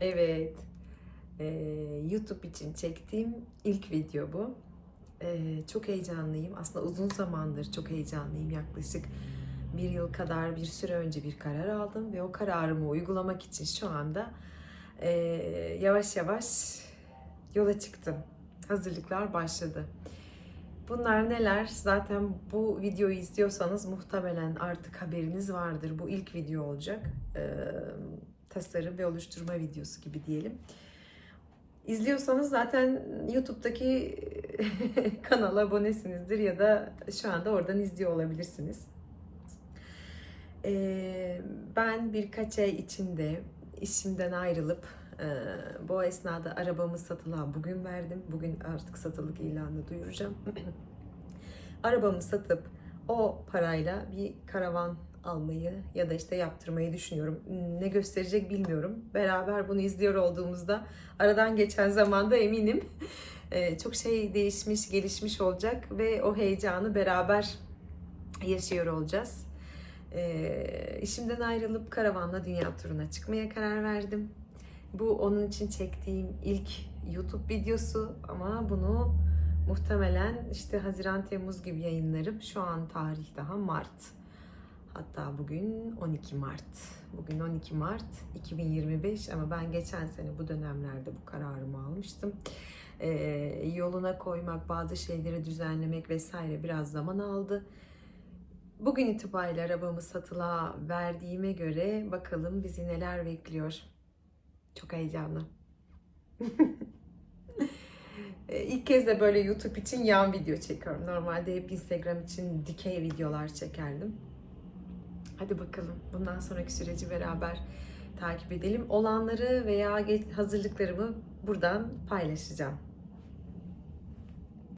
Evet. Ee, YouTube için çektiğim ilk video bu. Ee, çok heyecanlıyım. Aslında uzun zamandır çok heyecanlıyım. Yaklaşık bir yıl kadar bir süre önce bir karar aldım ve o kararımı uygulamak için şu anda ee, yavaş yavaş yola çıktım. Hazırlıklar başladı. Bunlar neler? Zaten bu videoyu izliyorsanız muhtemelen artık haberiniz vardır. Bu ilk video olacak. Ee, tasarım ve oluşturma videosu gibi diyelim. İzliyorsanız zaten YouTube'daki kanala abonesinizdir ya da şu anda oradan izliyor olabilirsiniz. Ee, ben birkaç ay içinde işimden ayrılıp bu esnada arabamı satılığa bugün verdim. Bugün artık satılık ilanını duyuracağım. arabamı satıp o parayla bir karavan almayı ya da işte yaptırmayı düşünüyorum. Ne gösterecek bilmiyorum. Beraber bunu izliyor olduğumuzda aradan geçen zamanda eminim e, çok şey değişmiş, gelişmiş olacak ve o heyecanı beraber yaşıyor olacağız. E, işimden ayrılıp karavanla dünya turuna çıkmaya karar verdim. Bu onun için çektiğim ilk YouTube videosu ama bunu muhtemelen işte Haziran Temmuz gibi yayınlarım. Şu an tarih daha Mart. Hatta bugün 12 Mart. Bugün 12 Mart 2025 ama ben geçen sene bu dönemlerde bu kararımı almıştım. Ee, yoluna koymak, bazı şeyleri düzenlemek vesaire biraz zaman aldı. Bugün itibariyle arabamı satılığa verdiğime göre bakalım bizi neler bekliyor. Çok heyecanlı. Ee, İlk kez de böyle YouTube için yan video çekiyorum. Normalde hep Instagram için dikey videolar çekerdim. Hadi bakalım bundan sonraki süreci beraber takip edelim. Olanları veya hazırlıklarımı buradan paylaşacağım.